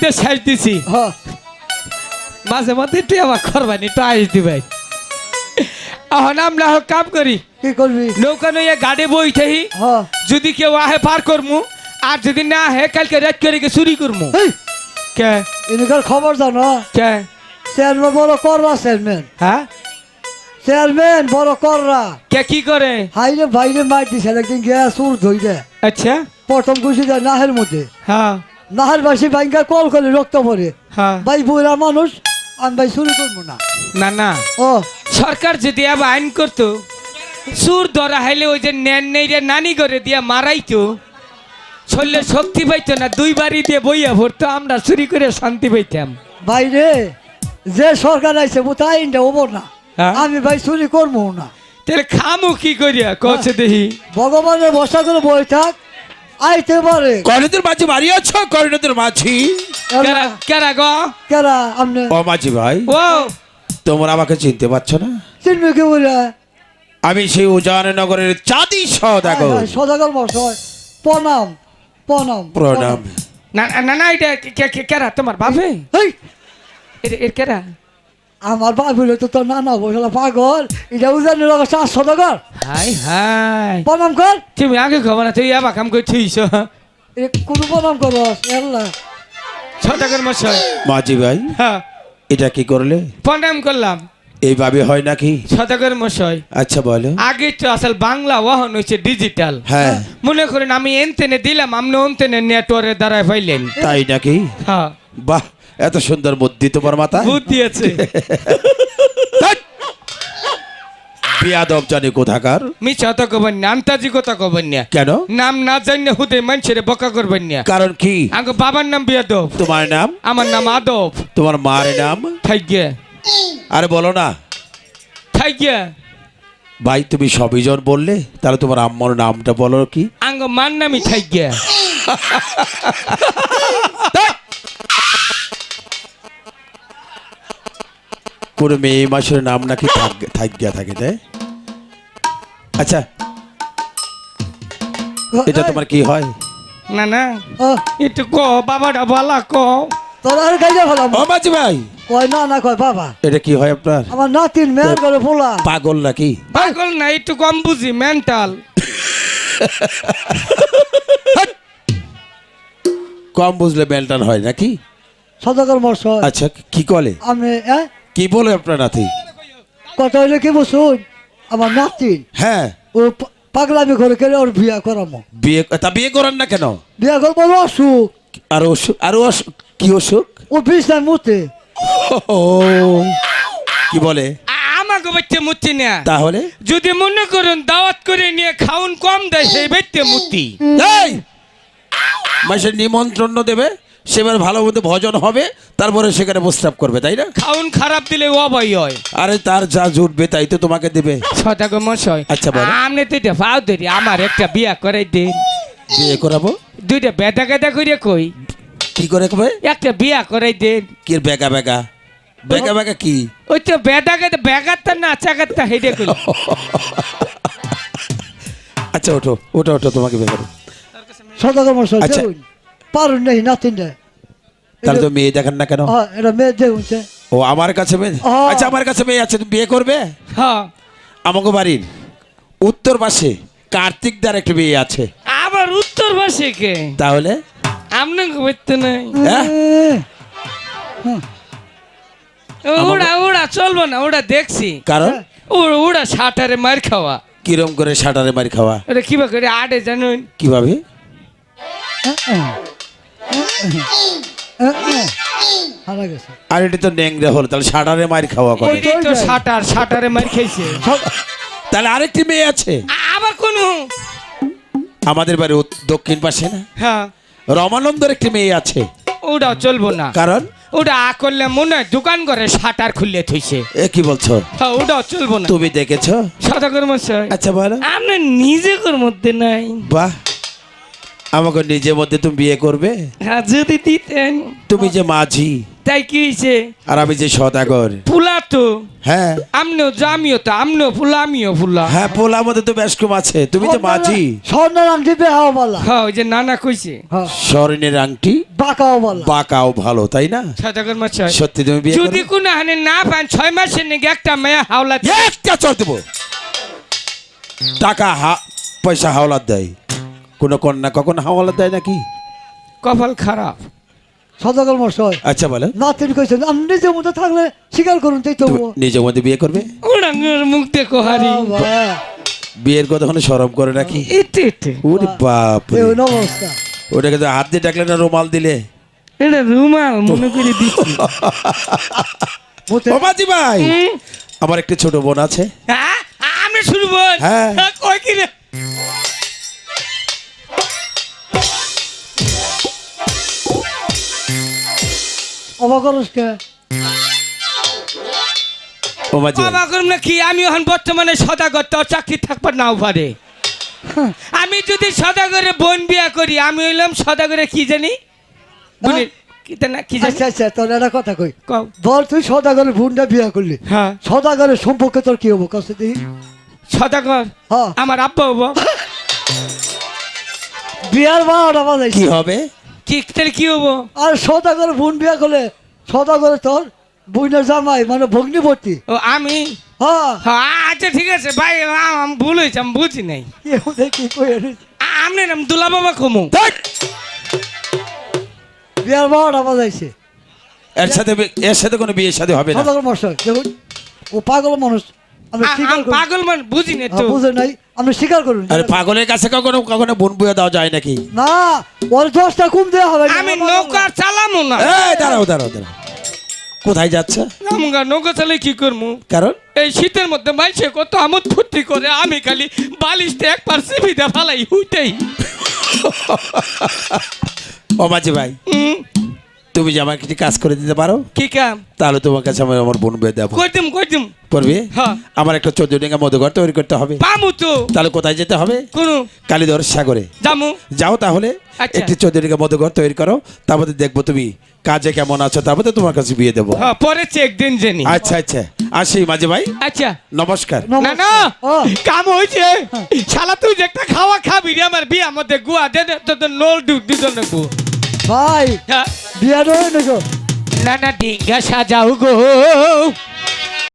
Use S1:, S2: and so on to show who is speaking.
S1: দিয়ে শেষ দিছি। মাঝে মধ্যে তুই আমার করবানি তো আইস দিবাই। এখন আমরা হোক কাম করি।
S2: কি করবি?
S1: নৌকা নইয়া গাড়ি বই থাকি
S2: হ্যাঁ
S1: যদি কেউ আহে পার করমু আর যদি না আহে কালকে রাত করে গিয়ে চুরি করমু। কে?
S2: এদিকার খবর জানো?
S1: কে?
S2: চেয়ারম্যান বড় কররা চেয়ারম্যান।
S1: হ্যাঁ?
S2: চেয়ারম্যান বড় কররা।
S1: কে কি করে?
S2: হাইরে ভাইরে মার দিছে একদিন গ্যাস উর ধই দে
S1: আচ্ছা।
S2: প্রথম ঘুষি দেয় নাহের মধ্যে।
S1: হ্যাঁ।
S2: নাহের বাসি ভাইঙ্গা কল করে রক্ত পরে
S1: হ্যাঁ।
S2: ভাই বুড়া মানুষ আমি ভাই শুরু করব না।
S1: না না।
S2: ও।
S1: সরকার যদি আবার আইন করতো সুর ধরা হাইলে ওই যে নেন নেই রে নানি করে দিয়া মারাইতো শরীরে শক্তি পাইতো না দুই বাড়ি দিয়ে বইয়া ভরতো আমরা চুরি করে শান্তি পাইতাম।
S2: ভাই রে যে সরকার আইছে ও তাই আইনটা হব না।
S1: হ্যাঁ?
S2: আমি ভাই চুরি করব না।
S1: তাহলে খামু কি করিয়া? কছে দেখি।
S2: ভগবানের বসা করে বই থাক আইতে পারে।
S3: কর্ণদের মাঝে বাড়ি আছো কর্ণদের মাঝি।
S1: কেরা কেরা গো?
S2: কেরা? আপনি
S3: ও মাঝি ভাই
S1: ও।
S3: তোমরা আমাকে চিনতে পারছ না?
S2: চিনবে কে বলে?
S3: আমি সেই উজাননগরের চাঁদি সদাগর।
S2: সদাগর মশাই প্রণাম প্রণাম।
S3: প্রণাম।
S1: না না না এটা কে- কে- কে- কেরা? তোমার বাপে?
S2: এই
S1: এর- এর কেরা?
S2: আমার বাপ হইলে তো তোর নানা বসলা পাগল। এটা উজানি লগা চার সদাগর
S1: হাই হাই।
S2: প্রণাম কর।
S1: তুমি আগে খবর না তুই আবার কাম করে থুইছ
S2: কোনো প্রণাম করস এল্লা
S1: ছটাকের মশাই
S3: মাঝি ভাই
S1: হ্যাঁ
S3: এটা কি করলে?
S1: প্রণাম করলাম।
S3: এইভাবে হয় নাকি?
S1: ছটাকের মশাই
S3: আচ্ছা বলো।
S1: আগে তো আসল বাংলা ওয়াহন হয়েছে ডিজিটাল
S3: হ্যাঁ।
S1: মনে করেন আমি এনতেনে দিলাম আপনি অন্তেনে নেটওয়ার্কের দ্বারাই পাইলেন।
S3: তাই নাকি?
S1: হ্যাঁ
S3: বাহ। এত সুন্দর বুদ্ধি তোমার মাথা
S1: বুদ্ধি আছে।
S3: বিয়াদব জানি কোথাকার।
S1: মিছা তো কবেন না আন্তাজি কথা কবেন না।
S3: কেন?
S1: নাম না হুদে মানুষের বকা করবেন না।
S3: কারণ কি?
S1: আগে বাবার নাম বিয়াদব।
S3: তোমার নাম?
S1: আমার নাম আদব।
S3: তোমার মার নাম?
S1: থাইগে
S3: আরে বলো না।
S1: থাইগে
S3: ভাই তুমি সবিজন বললে তাহলে তোমার আম্মার নামটা বলো কি?
S1: আঙ্গ মার নামই থাইগে
S3: কোনো মেয়ে মাসের নাম নাকি থাক- থাকিয়া থাকে তাই? আচ্ছা। এটা তোমার কি হয়?
S1: না না।
S2: ও,
S1: একটু ক বাবাটা বালা ক।
S2: তোর আর গাইজা
S3: ও মাঝি ভাই।
S2: কয় না না কয় বাবা।
S3: এটা কি হয় আপনার?
S2: আমার নাতিন মেয়ের করে
S3: পাগল নাকি?
S1: পাগল না একটু কম বুঝি মেন্টাল
S3: কম বুঝলে মেলটান হয় নাকি?
S2: মশাই
S3: আচ্ছা কি কলে?
S2: আমি হ্যাঁ?
S3: কি বলে আপনার নাতি?
S2: কথা হইলে কি বসুন? আমার নাতি।
S3: হ্যাঁ।
S2: ও পাগলামি করে কেন ওর বিয়া করামো?
S3: বিয়ে তা বিয়ে করেন না কেন?
S2: বিয়া করব অসুখ।
S3: আর অসুখ আর অসুখ কি অসুখ?
S2: ও বিছনায় মুতে।
S3: ও কি বলে?
S1: আমাকে বাচ্চা মুচ্ছি না।
S3: তাহলে?
S1: যদি মনে করুন দাওয়াত করে নিয়ে খাউন কম দেয় সেই ব্যক্তি মুক্তি
S3: এই! মাসের নিমন্ত্রণ দেবে? সেবার ভালো মতো ভজন হবে তারপরে সেখানে প্রস্তাব করবে তাই না?
S1: খাউন খারাপ দিলে অবাই হয়।
S3: আরে তার যা জুটবে তাই তো তোমাকে দেবে।
S1: ছটাকে মশাই
S3: আচ্ছা, বলো।
S1: ধরি আমার একটা বিয়া করে দিন।
S3: বিয়ে করাবো?
S1: দুইটা বেটা গেদা করে কই?
S3: কি করে কবে?
S1: একটা বিয়া করে দিন।
S3: কি বেগা বেগা? বেগা বেগা কি?
S1: ওই তো বেদা গেদা বেগারটা না চাকারটা হেডে কই
S3: আচ্ছা ওঠো ওঠো ওঠো তোমাকে বিয়ে করব
S2: সদাগর মশাই
S3: আচ্ছা।
S2: পারুন নেই নাতিন
S3: তাহলে তো মেয়ে দেখেন না কেন?
S2: হ্যাঁ এটা মেয়ে দেখুন
S3: ও আমার কাছে মেয়ে আচ্ছা আমার কাছে মেয়ে আছে তুমি বিয়ে করবে?
S1: হ্যাঁ।
S3: আমাকে বাড়ির উত্তর পাশে কার্তিক দার একটা মেয়ে আছে।
S1: আবার উত্তর পাশে কে?
S3: তাহলে?
S1: আপনাকে বলতে নাই।
S3: হ্যাঁ?
S1: ওড়া ওড়া চলবো না ওটা দেখছি।
S3: কারণ?
S1: ওড়া ওড়া সাঁটারে মার খাওয়া।
S3: কিরম করে সাঁটারে মারি খাওয়া?
S1: ওটা কিবা করে আটে জানুন।
S3: কীভাবে?
S2: গেছে
S3: আর এটা তো ন্যাংরা হলো তাহলে সাঁটারে মারি খাওয়া করে।
S1: ওইটাই তো সাঁটার সাঁটারে মার খাইছে।
S2: সব-
S3: তাহলে আরেকটি মেয়ে আছে।
S1: আবার কোন?
S3: আমাদের বাড়ি দক্ষিণ পাশে না?
S1: হ্যাঁ।
S3: রমানন্দর একটি মেয়ে আছে।
S1: ওটাও চলবো না।
S3: কারণ?
S1: ওটা আ করলে মনে হয় দোকান করে শাটার খুললে থইছে।
S3: এ কি বলছো?
S1: হ্যাঁ ওটাও চলবো না।
S3: তুমি দেখেছ?
S1: সদাগর মশাই
S3: আচ্ছা বলো।
S1: আপনার নিজের মধ্যে নাই।
S3: বাহ। আমাকে নিজের মধ্যে তুমি বিয়ে করবে?
S1: হ্যাঁ যদি দিতেন।
S3: তুমি যে মাঝি।
S1: তাই কি হয়েছে?
S3: আর আমি যে সদাগর।
S1: ফুলা তো?
S3: হ্যাঁ।
S1: আমনেও তো আমিও তো আমনেও ফুলা আমিও ফুলা।
S3: হ্যাঁ পোলার মধ্যে তো বেশ কম আছে। তুমি তো মাঝি।
S2: স্বর্ণের আংটি বেহাও বলা।
S1: হ্যাঁ ওই যে নানা কইছে।
S2: হ্যাঁ।
S3: স্বর্ণের আংটি?
S2: বাঁকাও বলা।
S3: বাঁকাও ভালো তাই না?
S1: সদাগর মাছাই
S3: সত্যি তুমি বিয়ে
S1: যদি কোনো হানে না পান ছয় মাসের নাকি একটা মেয়ে হাওলা
S3: একটা চল দেবো। টাকা হা- পয়সা হাওলাত দেয়। কোনো কন্যা কখন হাওলাত দেয় নাকি?
S1: কপাল খারাপ।
S2: সদাগর মশাই
S3: আচ্ছা বলো।
S2: নাতিন কইছেন আপনি নিজের মতো থাকলে স্বীকার করুন তাই তো।
S3: নিজের মধ্যে বিয়ে করবে?
S1: উড়াঙ্গের মুখ দেখো হারি
S3: বিয়ের কথা কোনো সরম করে নাকি?
S1: এতে এতে।
S3: ওরে বাপ রে।
S2: এই অবস্থা
S3: ওটাকে তো হাত দিয়ে ডাকলে না রুমাল দিলে?
S1: এটা রুমাল মনে করে দিচ্ছি।
S2: মতে
S3: ভাই আমার একটি ছোট বোন আছে।
S1: হ্যাঁ? আমি শুরু বল
S3: হ্যাঁ।
S1: কই কি রে
S2: অবাক কে।
S1: বাবা করুন কি? আমি এখন বর্তমানে সদাগর তো চাকরি থাকবার নাও পারে। আমি যদি সদাগরে বোন বিয়া করি আমি হইলাম সদাগরে কি জানি? বোনের- কি তা না কি জানি?
S2: আচ্ছা আচ্ছা তোর একটা কথা কই।
S1: কও।
S2: ধর তুই সদাগরের ভুনটা বিয়া করলি।
S1: হ্যাঁ।
S2: সদাগরের সম্পর্কে তোর কি হব কাছে তুই
S1: সদাগর?
S2: হ্যাঁ।
S1: আমার আব্বা হব।
S2: বিয়ার
S3: কি হবে?
S1: কি তাহলে কি হব?
S2: আর সদাগরের ভুন বিয়া করলে সদাগরে তোর বুইনের জামাই মানে ভগ্নিবর্তী
S1: ও আমি?
S2: হ্যাঁ।
S1: হ্যাঁ আচ্ছা ঠিক আছে ভাই আমি ভুল হয়েছে আমি বুঝি নাই।
S2: কি
S1: আমনে নাম দুলা বাবা কমু!
S2: বিয়ার বারোটা বাজাইছে।
S3: এর সাথে এর সাথে কোনো বিয়ে সাথে হবে না।
S2: সদাগর মশাই দেখুন ও পাগল মানুষ। করি।
S1: পাগল মানে বুঝি না তো।
S2: হ্যাঁ, বুঝে নাই। আমরা স্বীকার করুন
S3: আরে পাগলের কাছে কখনো কখনো বোন বুয়ে দেওয়া যায় নাকি?
S2: না ওর দশটা কম দেওয়া হবে
S1: আমি নৌকা চালামো না।
S3: এই দাঁড়াও দাঁড়াও দাঁড়াও। কোথায় যাচ্ছ?
S1: আমরা নৌকা চালে কি করব
S3: কারণ?
S1: এই শীতের মধ্যে মাইসে কত আমোদ ফুর্তি করে আমি খালি বালিশটা এক পার সিবিতে ফালাই হুইটাই।
S3: ও মাঝি ভাই।
S1: হুম,
S3: তুমি যে আমাকে কিছু কাজ করে দিতে পারো
S1: কি কাম
S3: তাহলে তোমার কাছে আমি আমার বোন বিয়ে দেবো
S1: কই দিম
S3: করবে
S1: হ্যাঁ।
S3: আমার একটা চোদ্দ ডিঙ্গা মধুঘর তৈরি করতে হবে
S1: পামু তো
S3: তাহলে কোথায় যেতে হবে
S1: কোন
S3: কালীধর সাগরে
S1: জামু
S3: যাও তাহলে
S1: আচ্ছা।
S3: একটি চোদ্দ ডিঙ্গা মধুঘর তৈরি করো তারপরে দেখব তুমি কাজে কেমন আছো তারপরে তোমার কাছে বিয়ে দেবো
S1: হ্যাঁ পরে চেক দিন জানি
S3: আচ্ছা আচ্ছা আসি মাঝে ভাই
S1: আচ্ছা
S3: নমস্কার
S1: না না কাম হয়েছে শালা তুই একটা খাওয়া খাবি রে আমার বিয়ে মধ্যে গুয়া দে দে তো নোল ডুব দুজন গু
S2: ভাই
S1: হ্যাঁ
S2: বিয়া নয় নাকি?
S1: না না ডিঙ্গা সাজাও গো।